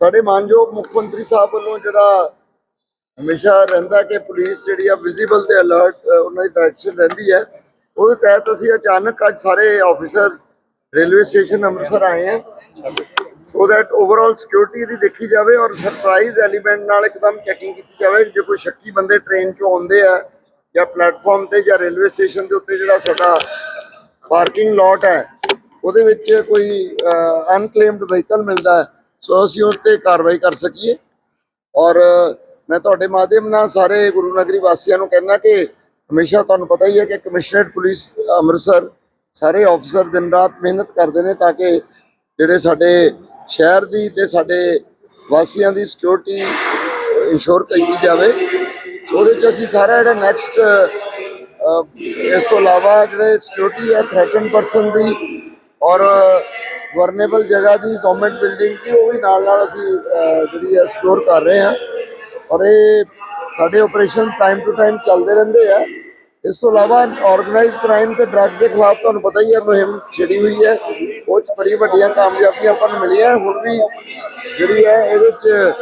ਸਾਡੇ ਮਾਨਯੋਗ ਮੁੱਖ ਮੰਤਰੀ ਸਾਹਿਬ ਵੱਲੋਂ ਜਿਹੜਾ ਹਮੇਸ਼ਾ ਰਹਿੰਦਾ ਕਿ ਪੁਲਿਸ ਜਿਹੜੀ ਆ ਵਿਜ਼ੀਬਲ ਤੇ ਅਲਰਟ ਉਹਨਾਂ ਦੀ ਡਾਇਰੈਕਸ਼ਨ ਰਹਿੰਦੀ ਹੈ। ਉਹਦੇ ਤਹਿਤ ਅਸੀਂ ਅਚਾਨਕ ਅੱਜ ਸਾਰੇ ਆਫੀਸਰਸ ਰੇਲਵੇ ਸਟੇਸ਼ਨ ਅੰਮ੍ਰਿਤਸਰ ਆਏ ਹਾਂ। ਸੋ ਦੈਟ ਓਵਰਆਲ ਸਿਕਿਉਰਿਟੀ ਦੀ ਦੇਖੀ ਜਾਵੇ ਔਰ ਸਰਪ੍ਰਾਈਜ਼ ਐਲੀਮੈਂਟ ਨਾਲ ਇੱਕਦਮ ਚੈਕਿੰਗ ਕੀਤੀ ਜਾਵੇ, ਜੇ ਕੋਈ ਸ਼ੱਕੀ ਬੰਦੇ ਟ੍ਰੇਨ 'ਚੋਂ ਆਉਂਦੇ ਆ ਜਾਂ ਪਲੇਟਫਾਰਮ ਤੇ ਜਾਂ ਰੇਲਵੇ ਸਟੇਸ਼ਨ ਦੇ ਉੱਤੇ ਜਿਹੜਾ ਸਾਡਾ ਪਾਰਕਿੰਗ ਲੋਟ ਹੈ, ਉਹਦੇ ਵਿੱਚ ਕੋਈ ਅਨਕਲੇਮਡ ਵਹੀਕਲ ਮਿਲਦਾ ਹੈ ਸੋ ਅਸੀਂ ਉਸ ਤੇ ਕਾਰਵਾਈ ਕਰ ਸਕੀਏ। ਔਰ ਮੈਂ ਤੁਹਾਡੇ ਮਾਧਿਅਮ ਨਾਲ ਸਾਰੇ ਗੁਰੂ ਨਗਰੀ ਵਾਸੀਆਂ ਨੂੰ ਕਹਿਣਾ ਕਿ ਹਮੇਸ਼ਾ ਤੁਹਾਨੂੰ ਪਤਾ ਹੀ ਹੈ ਕਿ ਕਮਿਸ਼ਨਰੇਟ ਪੁਲਿਸ ਅੰਮ੍ਰਿਤਸਰ ਸਾਰੇ ਆਫੀਸਰ ਦਿਨ ਰਾਤ ਮਿਹਨਤ ਕਰਦੇ ਨੇ ਤਾਂ ਕਿ ਜਿਹੜੇ ਸਾਡੇ ਸ਼ਹਿਰ ਦੀ ਤੇ ਸਾਡੇ ਵਾਸੀਆਂ ਦੀ ਸਿਕਿਉਰਿਟੀ ਇੰਸ਼ੋਰ ਕੀਤੀ ਜਾਵੇ। ਉਹਦੇ ਚ ਅਸੀਂ ਸਾਰਾ ਜਿਹੜਾ ਨੈਕਸਟ ਇਸ ਤੋਂ ਇਲਾਵਾ ਜਿਹੜੇ ਸਿਕਿਉਰਿਟੀ ਹੈ ਥ੍ਰੈਟਨ ਪਰਸਨ ਦੀ ਔਰ ਗਵਰਨੇਬਲ ਜਗ੍ਹਾ ਦੀ ਗਵਰਨਮੈਂਟ ਬਿਲਡਿੰਗ ਸੀ, ਉਹ ਵੀ ਨਾਲ ਨਾਲ ਅਸੀਂ ਜਿਹੜੀ ਹੈ ਸਿਕਿਉਰ ਕਰ ਰਹੇ ਹਾਂ। ਔਰ ਇਹ ਸਾਡੇ ਆਪਰੇਸ਼ਨ ਟਾਈਮ ਟੂ ਟਾਈਮ ਚੱਲਦੇ ਰਹਿੰਦੇ ਆ। ਇਸ ਤੋਂ ਇਲਾਵਾ ਆਰਗੇਨਾਈਜ਼ਡ ਕ੍ਰਾਈਮ ਤੇ ਡਰੱਗਸ ਦੇ ਖਿਲਾਫ ਤੁਹਾਨੂੰ ਪਤਾ ਹੀ ਹੈ, ਮੁਹਿੰਮ ਛਿੜੀ ਹੋਈ ਹੈ। ਉਹ ਚ ਬੜੀ ਵੱਡੀਆਂ ਕਾਮਯਾਬੀਆਂ ਆਪਾਂ ਨੂੰ ਮਿਲੀਆਂ। ਹੁਣ ਵੀ ਜਿਹੜੀ ਹੈ, ਇਹਦੇ ਚ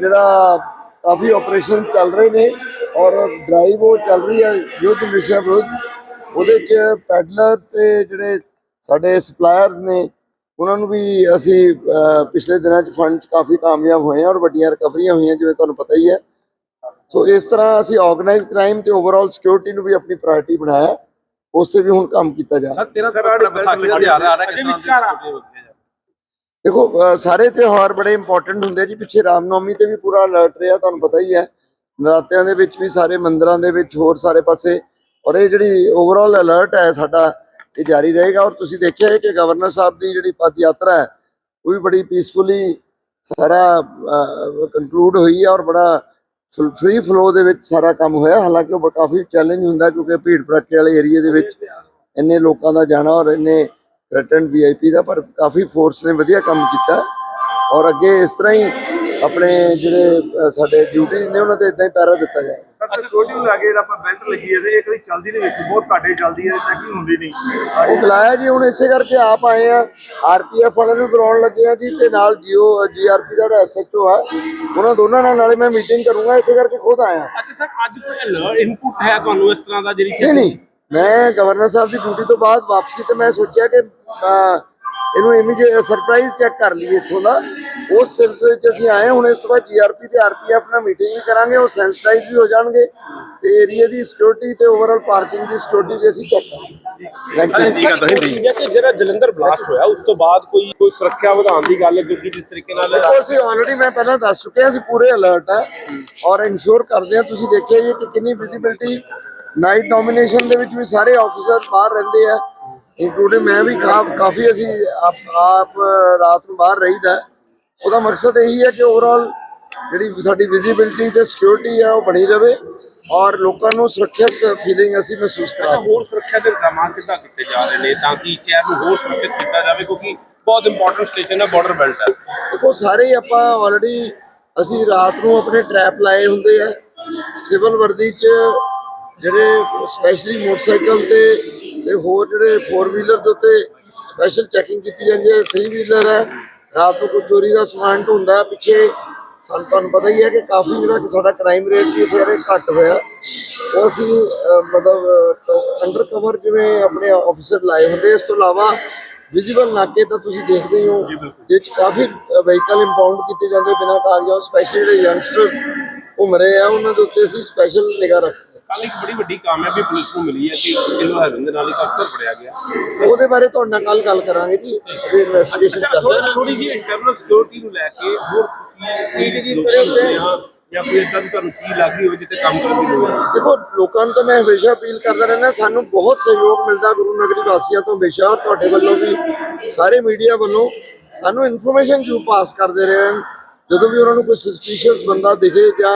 ਜਿਹੜਾ ਕਾਫੀ ਆਪਰੇਸ਼ਨ ਚੱਲ ਰਹੇ ਨੇ। ਔਰ ਡਰਾਈਵ ਉਹ ਚੱਲ ਰਹੀ ਹੈ, ਯੁੱਧ ਨਸ਼ਾ ਵਿਰੁੱਧ। ਉਹਦੇ ਚ ਪੈਡਲਰਸ ਤੇ ਜਿਹੜੇ ਸਾਡੇ ਸਪਲਾਇਰਸ ਨੇ ਉਹਨਾਂ ਨੂੰ ਵੀ ਅਸੀਂ ਪਿਛਲੇ ਦਿਨਾਂ ਚ ਫੰਡ ਚ ਕਾਫੀ ਕਾਮਯਾਬ ਹੋਏ ਹਾਂ ਔਰ ਵੱਡੀਆਂ ਰਿਕਵਰੀਆਂ ਹੋਈਆਂ ਜਿਵੇਂ ਤੁਹਾਨੂੰ ਪਤਾ ਹੀ ਹੈ। ਸੋ ਇਸ ਤਰ੍ਹਾਂ ਅਸੀਂ ਆਰਗੇਨਾਈਜ਼ਡ ਕ੍ਰਾਈਮ ਤੇ ਓਵਰਆਲ ਸਿਕਿਉਰਿਟੀ ਨੂੰ ਵੀ ਆਪਣੀ ਪ੍ਰਾਇੋਰਟੀ ਬਣਾਇਆ। ਉਸ ਤੇ ਵੀ ਹੁਣ ਕੰਮ ਕੀਤਾ ਜਾ ਰਿਹਾ। ਸਰ 13 ਸਰ ਵਿਸਾਖੀ ਦਾ ਤਿਉਹਾਰ ਆ ਰਿਹਾ ਕਿਸ ਤਰ੍ਹਾਂ ਦੀ। ਦੇਖੋ ਸਾਰੇ ਤਿਉਹਾਰ ਬੜੇ ਇੰਪੋਰਟੈਂਟ ਹੁੰਦੇ ਆ ਜੀ। ਪਿੱਛੇ ਰਾਮਨੌਮੀ ਤੇ ਵੀ ਪੂਰਾ ਅਲਰਟ ਰਿਹਾ ਤੁਹਾਨੂੰ ਪਤਾ ਹੀ ਹੈ। ਨਰਾਤਿਆਂ ਦੇ ਵਿੱਚ ਵੀ ਸਾਰੇ ਮੰਦਿਰਾਂ ਦੇ ਵਿੱਚ ਹੋਰ ਸਾਰੇ ਪਾਸੇ। ਔਰ ਇਹ ਜਿਹੜੀ ਓਵਰਆਲ ਅਲਰਟ ਹੈ ਸਾਡਾ ਇਹ ਜਾਰੀ ਰਹੇਗਾ ਔਰ ਤੁਸੀਂ ਦੇਖਿਆ ਹੈ ਕਿ ਗਵਰਨਰ ਸਾਹਿਬ ਦੀ ਜਿਹੜੀ ਪਦ ਯਾਤਰਾ ਹੈ, ਉਹ ਵੀ ਬੜੀ ਪੀਸਫੁਲੀ ਸਾਰਾ ਕੰਕਲੂਡ ਹੋਈ ਹੈ ਔਰ ਬੜਾ ਫ੍ਰੀ ਫਲੋ ਦੇ ਵਿੱਚ ਸਾਰਾ ਕੰਮ ਹੋਇਆ। ਹਾਲਾਂਕਿ ਉਹ ਕਾਫੀ ਚੈਲੰਜ ਹੁੰਦਾ ਕਿਉਂਕਿ ਭੀੜ ਭੜੱਕੇ ਵਾਲੇ ਏਰੀਆ ਦੇ ਵਿੱਚ ਇੰਨੇ ਲੋਕਾਂ ਦਾ ਜਾਣਾ ਔਰ ਇੰਨੇ ਥ੍ਰੈਟਨਡ ਵੀਆਈਪੀ ਦਾ, ਪਰ ਕਾਫੀ ਫੋਰਸ ਨੇ ਵਧੀਆ ਕੰਮ ਕੀਤਾ। ਔਰ ਅੱਗੇ ਇਸ ਤਰ੍ਹਾਂ ਹੀ ਆਪਣੇ ਜਿਹੜੇ ਸਾਡੇ ਡਿਊਟੀਜ਼ ਨੇ, ਉਹਨਾਂ ਤੇ ਇਦਾਂ ਹੀ ਪੈਰਾ ਦਿੱਤਾ ਜਾਏ। ਸਰ ਸਿਕਿਉਰਿਟੀ ਨੂੰ ਲੱਗੇ ਜਿਹੜਾ ਆਪਾਂ ਬੈਲਟ ਲੱਗੀ ਹੈ ਤੇ ਇਹ ਕਦੀ ਚੱਲਦੀ ਨਹੀਂ ਵੇਖੀ ਬਹੁਤ ਘਾਟੇ ਚੱਲਦੀ ਹੈ ਚੈਕਿੰਗ ਹੁੰਦੀ ਨਹੀਂ। ਉਹ ਬੁਲਾਇਆ ਜੀ ਹੁਣ ਇਸੇ ਕਰਕੇ ਆਪ ਆਏ ਆ। ਆਰਪੀਐਫ ਵਾਲਿਆਂ ਨੂੰ ਬੁਲਾਉਣ ਲੱਗੇ ਆ ਜੀ ਤੇ ਨਾਲ ਜੀਓ ਜੀਆਰਪੀ ਦਾ ਜਿਹੜਾ ਐਸਐਚਓ ਆ ਉਹਨਾਂ ਦੋਨਾਂ ਨਾਲ ਨਾਲੇ ਮੈਂ ਮੀਟਿੰਗ ਕਰੂੰਗਾ ਇਸੇ ਕਰਕੇ ਖੁਦ ਆਇਆ। ਅੱਛਾ ਸਰ ਅੱਜ ਕੋਈ ਅਲਰਟ ਇਨਪੁਟ ਹੈ ਤੁਹਾਨੂੰ ਇਸ ਤਰ੍ਹਾਂ ਦਾ ਜਿਹੜੀ ਨਹੀਂ ਨਹੀਂ। ਮੈਂ ਗਵਰਨਰ ਸਾਹਿਬ ਦੀ ਡਿਊਟੀ ਤੋਂ ਬਾਅਦ ਵਾਪਸੀ ਤੇ ਮੈਂ ਸੋਚਿਆ ਕਿ ਅਹ, ਇਹਨੂੰ ਇਮੀਡੀਏਟ ਸਰਪ੍ਰਾਈਜ਼ ਚੈੱਕ ਕਰ ਲਈਏ ਇੱਥੋਂ ਦਾ। ਉਸ ਸਿਲਸਿਲੇ 'ਚ ਅਸੀਂ ਆਏ। ਹੁਣ ਇਸ ਤੋਂ ਬਾਅਦ ਜੀਆਰਪੀ ਤੇ ਆਰਪੀਐਫ ਨਾਲ ਮੀਟਿੰਗ ਵੀ ਕਰਾਂਗੇ ਉਹ ਸੈਂਸਿਟਾਈਜ਼ ਵੀ ਹੋ ਜਾਣਗੇ ਤੇ ਏਰੀਆ ਦੀ ਸਿਕਿਉਰਿਟੀ ਤੇ ਓਵਰਆਲ ਪਾਰਕਿੰਗ ਦੀ ਸਿਕਿਉਰਿਟੀ ਵੀ ਅਸੀਂ ਚੈੱਕ ਕਰਾਂਗੇ। ਠੀਕ ਹੈ ਤੁਸੀਂ ਠੀਕ ਹੈ ਕਿ ਜਿਹੜਾ ਜਲੰਧਰ ਬਲਾਸਟ ਹੋਇਆ ਉਸ ਤੋਂ ਬਾਅਦ ਕੋਈ ਕੋਈ ਸੁਰੱਖਿਆ ਵਧਾਉਣ ਦੀ ਗੱਲ ਕਿਉਂਕਿ ਜਿਸ ਤਰੀਕੇ ਨਾਲ ਦੇਖੋ ਅਸੀਂ ਆਲਰੇਡੀ ਮੈਂ ਪਹਿਲਾਂ ਦੱਸ ਚੁੱਕਿਆ ਅਸੀਂ ਪੂਰੇ ਅਲਰਟ ਆ ਔਰ ਇਨਸ਼ੋਰ ਕਰਦੇ ਆ ਤੁਸੀਂ ਦੇਖਿਆ ਜੀ ਕਿ ਕਿੰਨੀ ਵਿਜ਼ਿਬਿਲਟੀ ਨਾਈਟ ਡੋਮੀਨੇਸ਼ਨ ਦੇ ਵਿੱਚ ਵੀ ਸਾਰੇ ਆਫੀਸਰ ਬਾਹਰ ਰਹਿੰਦੇ ਆ ਇਨਕਲੂਡਿੰਗ ਮੈਂ ਵੀ ਕਾਫੀ ਅਸੀਂ ਆਪ ਆਪ ਰਾਤ ਨੂੰ ਬਾਹਰ ਰਹੀਦਾ। ਉਹਦਾ ਮਕਸਦ ਇਹੀ ਹੈ ਕਿ ਓਵਰਆਲ ਜਿਹੜੀ ਸਾਡੀ ਵਿਜ਼ਿਬਿਲਟੀ ਤੇ ਸਿਕਿਉਰਿਟੀ ਆ ਉਹ ਬਣੀ ਰਵੇ ਔਰ ਲੋਕਾਂ ਨੂੰ ਸੁਰੱਖਿਅਤ ਫੀਲਿੰਗ ਅਸੀਂ ਮਹਿਸੂਸ ਕਰਾ ਹੋਰ ਸੁਰੱਖਿਆ ਦੇ ਇੰਤਜ਼ਾਮਾਂ ਕਿੱਦਾਂ ਕੀਤੇ ਜਾ ਰਹੇ ਨੇ? ਤਾਂ ਕਿ ਸ਼ਹਿਰ ਨੂੰ ਹੋਰ ਸੁਰੱਖਿਅਤ ਕੀਤਾ ਜਾਵੇ ਕਿਉਂਕਿ ਬਹੁਤ ਇੰਪੋਰਟੈਂਟ ਸਟੇਸ਼ਨ ਹੈ ਬਾਰਡਰ ਬੈਲਟ ਹੈ। ਦੇਖੋ ਸਾਰੇ ਆਪਾਂ ਆਲਰੇਡੀ ਅਸੀਂ ਰਾਤ ਨੂੰ ਆਪਣੇ ਟਰੈਪ ਲਾਏ ਹੁੰਦੇ ਆ। ਸਿਵਲ ਵਰਦੀ 'ਚ ਜਿਹੜੇ ਸਪੈਸ਼ਲੀ ਮੋਟਰਸਾਈਕਲ ਤੇ ਤੇ ਹੋਰ ਜਿਹੜੇ 4 ਵੀਲਰ ਦੇ ਉੱਤੇ ਸਪੈਸ਼ਲ ਚੈਕਿੰਗ ਕੀਤੀ ਜਾਂਦੀ ਹੈ। 3 ਵੀਲਰ ਹੈ। ਰਾਤ ਨੂੰ ਕੋਈ ਚੋਰੀ ਦਾ ਸਮਾਨ ਢੁੰਦਾ ਪਿੱਛੇ ਸਾਨੂੰ ਤੁਹਾਨੂੰ ਪਤਾ ਹੀ ਹੈ ਕਿ ਕਾਫੀ ਜਿਹੜਾ ਕਿ ਸਾਡਾ ਕ੍ਰਾਈਮ ਰੇਟ ਵੀ ਇਸ ਵਾਰੇ ਘੱਟ ਹੋਇਆ। ਉਹ ਅਸੀਂ ਮਤਲਬ ਅੰਡਰ ਕਵਰ ਜਿਵੇਂ ਆਪਣੇ ਆਫੀਸਰ ਲਾਏ ਹੁੰਦੇ ਇਸ ਤੋਂ ਇਲਾਵਾ ਵਿਜ਼ੀਬਲ ਨਾਕੇ ਤਾਂ ਤੁਸੀਂ ਦੇਖਦੇ ਹੀ ਹੋ ਜਿਹ ਚ ਕਾਫੀ ਵਹੀਕਲ ਇੰਪਾਊਂਡ ਕੀਤੇ ਜਾਂਦੇ ਬਿਨਾਂ ਕਾਗਜ਼ਾਂ ਸਪੈਸ਼ਲੀ ਜਿਹੜੇ ਯੰਗਸਟਰਸ ਘੁੰਮ ਰਹੇ ਆ ਉਹਨਾਂ ਦੇ ਉੱਤੇ ਅਸੀਂ ਸਪੈਸ਼ਲ ਨਿਗਾਹ ਰੱਖਦੇ ਕੱਲ ਇੱਕ ਬੜੀ ਵੱਡੀ ਕਾਮਯਾਬੀ ਪੁਲਿਸ ਨੂੰ ਮਿਲੀ ਹੈ ਕਿ 1 ਕਿਲੋ ਹੈਰਨ ਦੇ ਨਾਲ ਇੱਕ ਅਫਸਰ ਫੜਿਆ ਗਿਆ। ਉਹਦੇ ਬਾਰੇ ਤੁਹਾਡੇ ਨਾਲ ਕੱਲ ਗੱਲ ਕਰਾਂਗੇ ਜੀ ਅਜੇ ਇਨਵੈਸਟੀਗੇਸ਼ਨ ਚੱਲ ਰਹੀ। ਹੈ ਥੋੜੀ ਜਿਹੀ ਇੰਟਰਨਲ ਸਿਕਿਉਰਿਟੀ ਨੂੰ ਲੈ ਕੇ ਹੋਰ ਤੁਸੀਂ ਕੀ ਕੀ ਕਰੇ ਹੁੰਦੇ ਆ। ਜਾਂ ਕੋਈ ਇਦਾਂ ਦੀ ਤੁਹਾਨੂੰ ਚੀਜ਼ ਲੱਗ ਰਹੀ ਹੋਵੇ ਜਿੱਥੇ ਕੰਮ ਕਰਨ ਦੀ ਲੋੜ ਹੈ? ਦੇਖੋ ਲੋਕਾਂ ਨੂੰ ਤਾਂ ਮੈਂ ਹਮੇਸ਼ਾ ਅਪੀਲ ਕਰਦਾ ਰਹਿੰਦਾ ਸਾਨੂੰ ਬਹੁਤ ਸਹਿਯੋਗ ਮਿਲਦਾ ਗੁਰੂ ਨਗਰੀ ਵਾਸੀਆਂ ਤੋਂ ਹਮੇਸ਼ਾ ਔਰ ਤੁਹਾਡੇ ਵੱਲੋਂ ਵੀ ਸਾਰੇ ਮੀਡੀਆ ਵੱਲੋਂ ਸਾਨੂੰ ਇਨਫੋਰਮੇਸ਼ਨ ਜੂ ਪਾਸ ਕਰਦੇ ਰਹੇ ਹਨ ਜਦੋਂ ਵੀ ਉਹਨਾਂ ਨੂੰ ਕੋਈ ਸਸਪੀਸ਼ੀਅਸ ਬੰਦਾ ਦਿਖੇ ਜਾਂ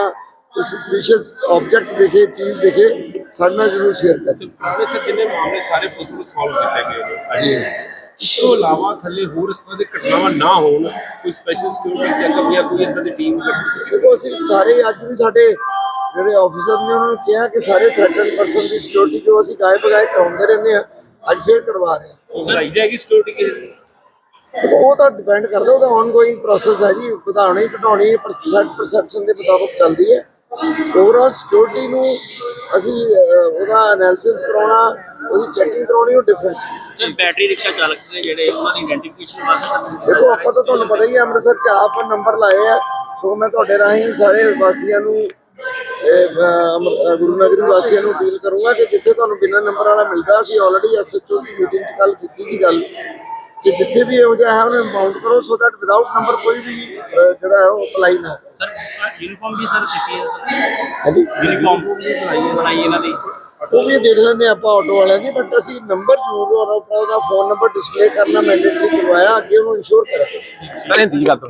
ਸਸਪੀਸ਼ੀਅਸ ਆਬਜੈਕਟ ਦਿਖੇ ਚੀਜ਼ ਦਿਖੇ ਸਾਡੇ ਨਾਲ ਜ਼ਰੂਰ ਸ਼ੇਅਰ ਕरें ਪੁਰਾਣੇ ਸੇ ਜਿੰਨੇ ਮਾਮਲੇ ਸਾਰੇ ਪੁਲਿਸ ਨੂੰ ਸੋਲਵ ਕੀਤੇ ਗਏ ਨੇ? ਜੀ। ਇਸ ਤੋਂ ਇਲਾਵਾ ਥੱਲੇ ਹੋਰ ਇਸ ਤਰ੍ਹਾਂ ਦੀ ਘਟਨਾਵਾਂ ਨਾ ਹੋਣ ਕੋਈ ਸਪੈਸ਼ਲ ਸਿਕਿਉਰਿਟੀ ਚੈੱਕਅਪ ਜਾਂ ਕੋਈ ਇਦਾਂ ਦੀ ਟੀਮ ਗਠਿਤ ਕੀਤੀ ਦੇਖੋ ਅਸੀਂ ਸਾਰੇ ਅੱਜ ਵੀ ਸਾਡੇ ਜਿਹੜੇ ਆਫੀਸਰ ਨੇ ਉਹਨਾਂ ਨੂੰ ਕਿਹਾ ਕਿ ਸਾਰੇ ਥ੍ਰੈਟਨ ਪਰਸਨ ਦੀ ਸਿਕਿਉਰਿਟੀ ਜੋ ਅਸੀਂ ਗਾਇਬ ਬਗਾਏ ਕਰਾਉਂਦੇ ਰਹਿੰਦੇ ਆ ਅੱਜ ਫੇਰ ਕਰਵਾ ਰਹੇ ਹਾਂ। ਉਹ ਵਧਾਈ ਜਾਏਗੀ ਸਿਕਿਉਰਿਟੀ ਦੇਖੋ, ਉਹ ਤਾਂ ਡਿਪੈਂਡ ਕਰਦਾ ਉਹਦਾ ਆਨਗੋਇੰਗ ਪ੍ਰੋਸੈਸ ਹੈ ਜੀ ਵਧਾਉਣੀ ਘਟਾਉਣੀ ਪਰਸੈਪਸ਼ਨ ਦੇ ਮੁਤਾਬਕ ਚੱਲਦੀ ਹੈ। ਓਵਰਆਲ ਸਿਕਿਉਰਿਟੀ ਨੂੰ ਅਸੀਂ ਉਹਦਾ ਐਨਾਲਿਸਿਸ ਕਰਾਉਣਾ ਉਹਦੀ ਚੈਕਿੰਗ ਕਰਾਉਣੀ ਉਹ ਡਿਫਰੈਂਟ ਸਰ ਬੈਟਰੀ ਰਿਕਸ਼ਾ ਚਾਲਕ ਨੇ ਜਿਹੜੇ ਉਹਨਾਂ ਦੀ ਆਇਡੈਂਟੀਫਿਕੇਸ਼ਨ ਵਾਸਤੇ ਦੇਖੋ ਆਪਾਂ ਤਾਂ ਤੁਹਾਨੂੰ ਪਤਾ ਹੀ ਹੈ ਅੰਮ੍ਰਿਤਸਰ ਚ ਆਪ ਨੰਬਰ ਲਾਏ ਆ ਸੋ ਮੈਂ ਤੁਹਾਡੇ ਰਾਹੀਂ ਸਾਰੇ ਵਾਸੀਆਂ ਨੂੰ ਗੁਰੂ ਨਗਰੀ ਵਾਸੀਆਂ ਨੂੰ ਅਪੀਲ ਕਰੂੰਗਾ ਕਿ ਜਿੱਥੇ ਤੁਹਾਨੂੰ ਬਿਨਾਂ ਨੰਬਰ ਵਾਲਾ ਮਿਲਦਾ ਸੀ ਆਲਰੇਡੀ ਐਸਐਚਓ ਦੀ ਮੀਟਿੰਗ 'ਚ ਕੱਲ ਕੀਤੀ ਸੀ ਗੱਲ। ਕਿ ਜਿੱਥੇ ਵੀ ਇਹੋ ਜਿਹਾ ਹੈ ਉਹਨੂੰ ਬਾਉਂਡ ਕਰੋ ਸੋ ਦੈਟ ਵਿਦਆਊਟ ਨੰਬਰ ਕੋਈ ਵੀ ਅਹ, ਜਿਹੜਾ ਹੈ ਉਹ ਅਪਲਾਈ ਨਾ ਕਰੇ। ਸਰ ਯੂਨੀਫਾਰਮ ਵੀ ਸਰ ਕੀਤੀ ਹੈ ਸਰ? ਹਾਂਜੀ? ਯੂਨੀਫਾਰਮ ਵੀ ਬਣਾਈ ਹੈ ਬਣਾਈ ਇਹਨਾਂ ਦੀ? ਉਹ ਵੀ ਦੇਖ ਲੈਂਦੇ ਹਾਂ ਆਪਾਂ ਆਟੋ ਵਾਲਿਆਂ ਦੀ ਬਟ ਅਸੀਂ ਨੰਬਰ ਜ਼ਰੂਰ ਔਰ ਆਪਣਾ ਉਹਦਾ ਫੋਨ ਨੰਬਰ ਡਿਸਪਲੇ ਕਰਨਾ ਮੈਂਡੇਟਰੀ ਕਰਵਾਇਆ ਅੱਗੇ ਉਹਨੂੰ ਇਨਸ਼ੋਰ ਕਰਾਂਗੇ। ਸਰ ਹਿੰਦੀ ਗੱਲ ਤੋਂ